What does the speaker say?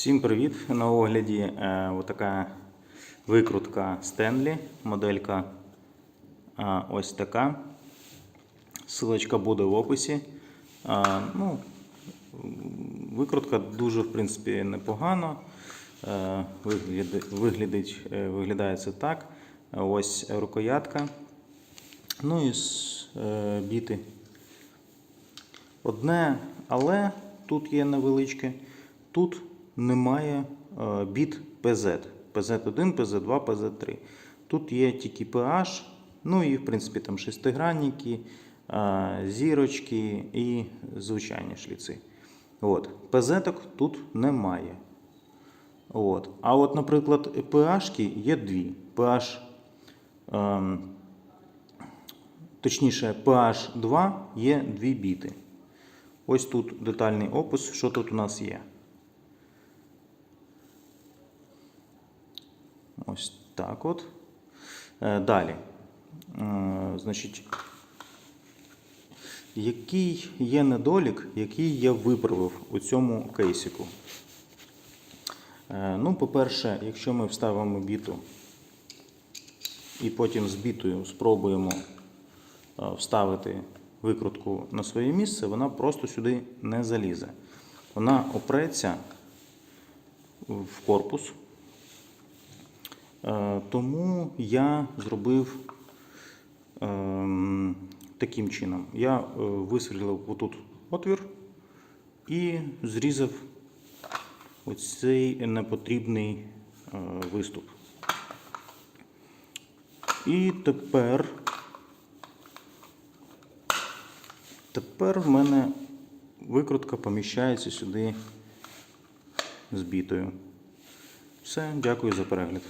Всім привіт! На огляді е, отака викрутка Стенлі, моделька е, ось така. Силочка буде в описі. Е, ну, викрутка дуже, в принципі, непогано. Е, вигляд- виглядить, е, виглядає це так. Ось рукоятка. Ну і е, біти. Одне, але тут є невеличке. Тут немає е, біт PZ. PZ1, PZ2, PZ3. Тут є тільки PH, ну і в принципі там шестигранники, е, зірочки і звичайні шліци. От. PZ тут немає. От. А от, наприклад, PH є дві. PH, ем, точніше, PH2 є дві біти. Ось тут детальний опис, що тут у нас є. Ось так от. Е, Далі. Е, Значить, який є недолік, який я виправив у цьому кейсику? Е, Ну, по-перше, якщо ми вставимо біту і потім з бітою спробуємо вставити викрутку на своє місце, вона просто сюди не залізе. Вона опреться в корпус. Е, Тому я зробив ем, таким чином. Я е, висверлив отут отвір і зрізав оцей непотрібний е, виступ. І тепер, тепер в мене викрутка поміщається сюди з бітою. Все, дякую за перегляд.